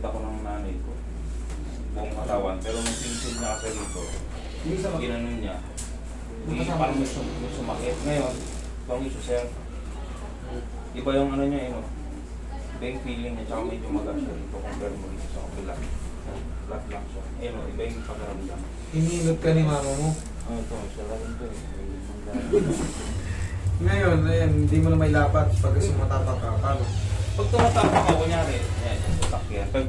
pinagupit ako ng nanay ko. Buong katawan. Pero nung pinsil niya kasi dito, ginanon niya. Hindi, parang may, sum- sumakit. Ngayon, itong issue, sir. Iba yung ano niya, yun. Iba yung feeling niya, tsaka medyo magas siya dito compare mo dito sa kabila. Flat lang siya. Ayun, o, iba yung pagkaramdam. Hinilot ka ni mama mo. Ano ito, siya lang ito eh. Ngayon, ayan, hindi mo na may lapat pag sumatapak ka. Paano? Pag tumatapak ako, kunyari, yan, yan, sasakyan. Pag,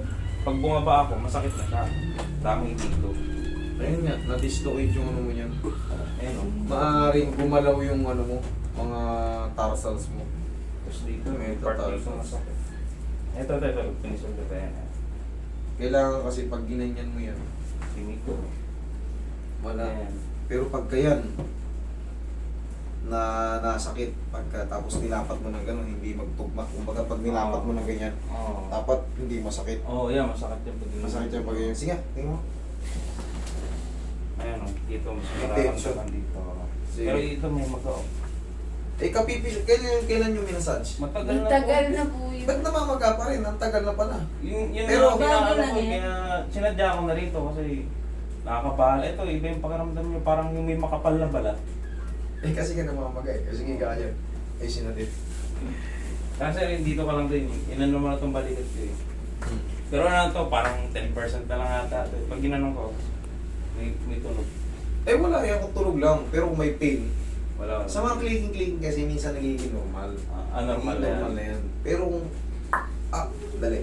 pag bumaba ako, masakit na siya. Daming dito. Ayun nga, na-dislocate yung ano mo yan. Ayun o. Maaaring gumalaw yung ano mo, mga tarsals mo. Tapos dito, may Ito, part tapos. dito masakit. Ito, ito, ito. Pinisol ko tayo. Kailangan kasi pag ginanyan mo yan, Siniko. wala. Ayan. Pero pagka yan, na nasakit, pagka tapos nilapat mo ng gano'n, hindi magtugma. Kumbaga pag nilapat mo ng ganyan, Oo. dapat hindi masakit. Oo, oh, yeah, masakit yung pag Masakit yung pag ganyan. Sige, tingnan mo. Ayan o, dito mas nararamdaman dito. Sige. Pero ito may mag Eh, kapipil, kailan, kailan yung minasage? Matagal na tagal po. na po yun. Ba't namamaga pa rin? Ang tagal na pala. Yun, yun Pero- Pero, yung Bago lang ko, yan. kaya sinadya ko na rito kasi nakakabahala. Ito, iba yung pakiramdam nyo, parang yung may makapal na balat. Eh, kasi ka namamaga eh. Kasi giga yan. Eh, sinadit. Kasi rin dito ka lang din, inano mo na itong balikat ko eh. Pero ano to, parang 10% na lang ata. Pag ginanong ko, may, may tunog. Eh, wala yan kung tulog lang. Pero kung may pain. Wala. Sa mga clicking-clicking kasi minsan nagiging normal. Ah, normal na yan. normal na yan. Pero kung, ah, dali.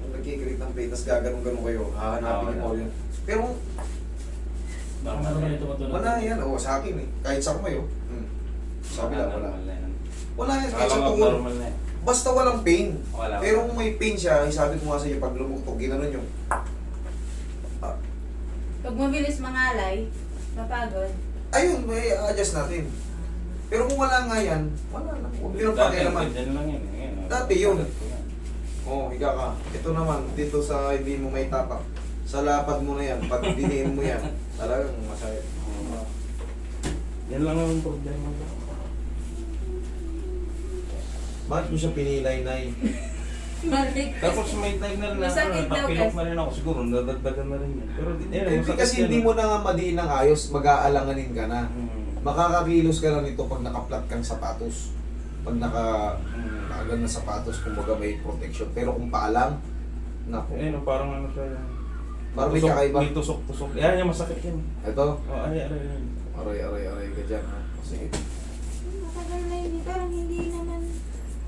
Kung nagkikrit ng pain, tapos gaganong-ganon kayo, hahanapin Ah, niyo po yun. Pero Normal na yan. wala yan. O, sa akin eh. Kahit sa kumayo. Hmm. Sabi lang, wala. Wala yan. Kahit sa na yan. Basta walang pain. Wala. Pero kung may pain siya, eh, sabi ko nga sa iyo, pag lumuktok, ginanon yung, ah, Pag mabilis mangalay, mapagod. ayun, may adjust natin. Pero kung wala nga yan, wala na. Huwag nyo Dati, pakialaman. ganyan lang yan. eh. Dati yun. Oo, oh, higa ka. Ito naman, dito sa hindi mo may tapak. Sa lapad mo na yan, pag diniin mo yan, talagang masaya. Oo. Yan lang ang problema ko. Bakit mo siya pinilay, Nay? Balik. Tapos may time na rin na, Masakit ano, daw, napilok guys. na rin ako siguro, nadagdagan na rin yan. Pero di, eh, Eh, masakit kasi yan, hindi eh. mo na nga madiin ng ayos, mag-aalanganin ka na. Hmm. Makakakilos ka lang nito pag nakaplat kang sapatos. Pag naka, Hmm. nakagan na sapatos, kumbaga may protection. Pero kung paalam, naku. Eh, no, parang ano siya yan. Parang may Tusok- kakaiba. May tusok-tusok. Yan, yan, masakit yan. Ito, Oh, ay, ay, ay. aray, aray, aray ka dyan. Ha? Sige. Matagal na yun. Parang hindi naman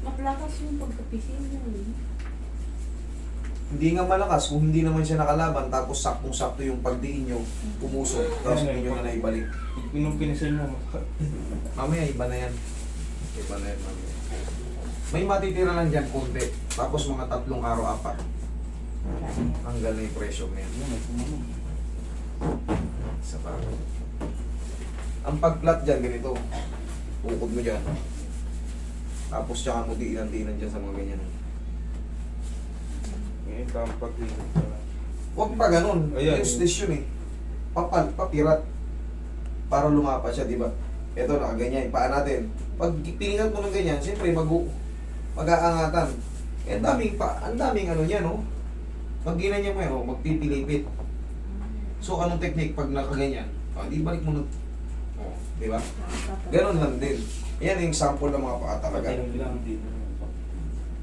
maplakas yung pagkapisin mo. eh. Hindi nga malakas kung hindi naman siya nakalaban tapos saktong-sakto yung pagdiin nyo, pumusok, tapos hindi nyo na naibalik. Nung pinisil mo. Mamaya, iba na yan. Iba na yan, mamaya. May matitira lang dyan konti. Tapos mga tatlong araw, Hanggal na yung may sumunog. Isa pa. Ang pag-flat dyan, ganito. Ukod mo dyan. Tapos tsaka mo diinan-diinan dyan sa mga ganyan. Ngayon, ka lang. Huwag pa ganun. Ayan. Useless yun eh. Papal, papirat. Para lumapat siya, di ba? Ito, nakaganyan. Paa natin. Pag piningat mo ng ganyan, siyempre mag mag-aangatan. Eh, daming pa, ang daming ano niya, no? Pag ginanyan mo oh, magpipilipit. So, anong technique pag nakaganyan? Ah, di balik mo na. Oh, di ba? Ganon lang din. Yan yung sample ng mga paa talaga.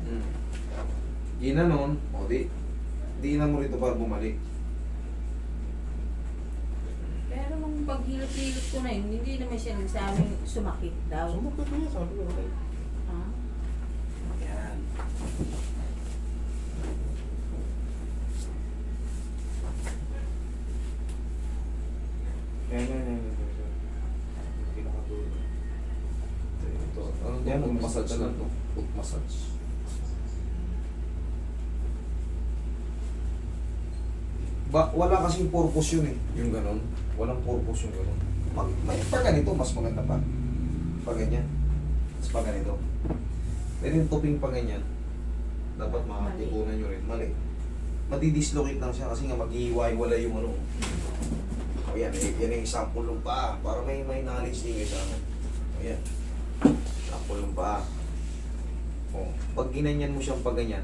Hmm. Ginanon, o di, di na mo rito para bumalik. Pero nung paghilot-hilot ko na yun, hindi naman siya nagsabing sumakit daw. Sumakit niya, sabi ko. okay. Ah. Yan. Yan, yan, yan, yan, yan. Pinakadulo. Ito, ano Yan, to? Foot massage massage lang lang. to. Foot massage. Ba, wala kasing purpose yun eh. Yung ganon. Walang purpose yung ganon. Pag, may, pag ganito, mas maganda pa. Pag ganyan. Mas pag ganito. Pero yung tuping pag ganyan, dapat makatipunan nyo rin. Mali. Madidislocate lang siya kasi nga mag-iiway-wala yung ano. O yan, eh, yan yung sample ng paa. Para may, may knowledge din kayo sa akin. O yan. Sample ng paa. O, pag ginanyan mo siyang pag ganyan.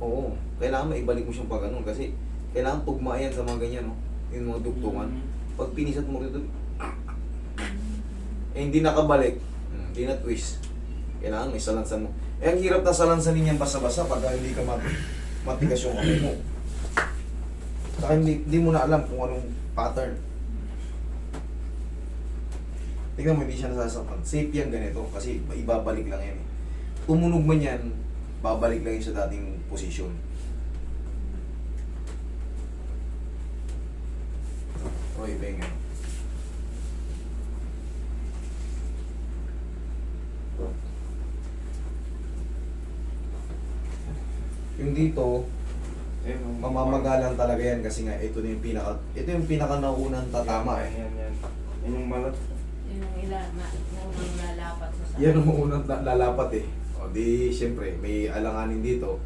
Oo. Kailangan maibalik mo siyang pag ganun kasi kailangan tugma yan sa mga ganyan, no? Yung mga dugtungan. Mm. Pag pinisat mo rito, eh hindi nakabalik, hmm, hindi na twist. Kailangan may salansan mo. Eh, ang hirap na salansanin yan basa-basa pag hindi ka mat matigas yung kamay mo. Saka hindi, hindi mo na alam kung anong pattern. Tingnan mo, hindi siya nasasaktan. Safe yan ganito kasi ibabalik lang yan eh. Tumunog man yan, babalik lang yun sa dating posisyon. Yung ano. Yung dito, Eh, mamamagalang talaga yan kasi nga ito na yung pinaka ito yung pinaka naunang tatama eh. yan, yan. Yan yung malat. Yun ang ila, ma, nang nang lalapat sa sakit. Yan ang unang na- lalapat eh. O di syempre may alanganin dito.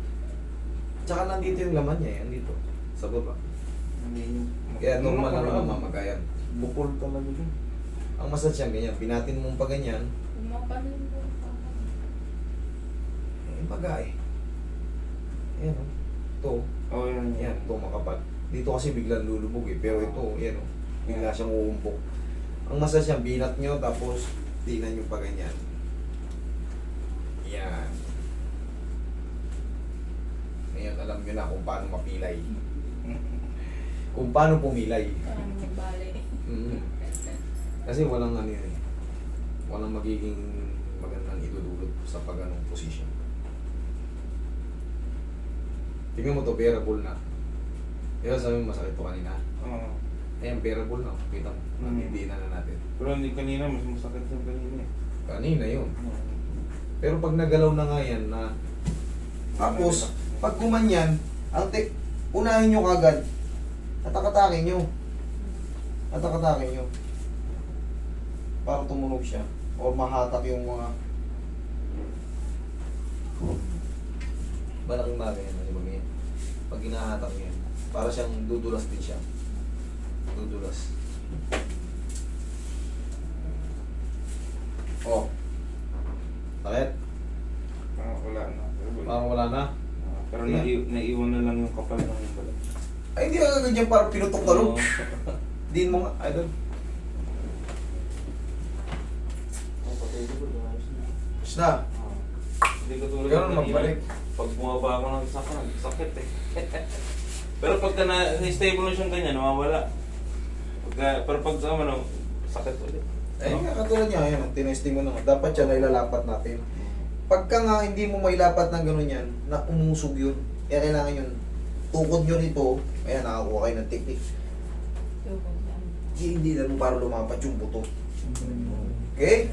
Tsaka nandito yung laman niya, yan dito sa baba. Kaya normal na mamamagayan. Bukol talaga dun. Ang massage yan ganyan, pinatin mong pa ganyan, Kumapanin ko. eh, baga eh. Ayan o. Ito, Oh, yan, yan, ito makapal. Dito kasi biglang lulubog eh, pero ito, yan o. Bigla siyang uumpok. Ang massage yan, binat nyo, tapos tinan nyo pa ganyan. Yan. Ngayon, alam nyo na kung paano mapilay. Kung paano pumilay. Parang nagbali. Mm. Kasi walang ano yun eh. Walang magiging magandang idudulot sa pag anong position. Tingnan mo to, bearable na. Kaya sabi mo masakit to kanina. Oo. Ayan, bearable na. Kita mo, Mm. nandidiin na na natin. Pero hindi kanina, mas masakit yung kanina eh. Kanina yun. Oo. Pero pag nagalaw na nga yan na... Tapos, pag kumanyan, ang te unahin nyo kagad. Atakatakin nyo. Atakatakin nyo. Para tumunog siya. Or mahatak yung mga... Malaking bagay yan, di ba ngayon? Pag hinahatak nyo yan, para siyang dudulas din siya. Dudulas. Oh. Sakit? Ah, wala na. Parang wala na. Ah, pero Yeah. nai- naiwan na lang yung kapal ng balat. Ay, hindi ka ganyan parang pinutok na Oo. Din mo nga? Ayos na. Tapos na. Ah. Hindi ko tulad Ganun magbalik. Pag bumaba ako ng sakit, sakit eh. pero pagka na, stable na siyang ganyan, nawawala. Pagka, pero pag ano, sakit ulit. Eh, nga, katulad niya, yan, tinesting mo naman. Dapat yan ay lalapat natin. Pagka nga hindi mo mailapat ng gano'n yan, na umusog yun. Kaya kailangan yun. Tukod nyo rito, ayan, nakakuha kayo ng technique. Hindi, hindi na para lumapat yung buto. Okay?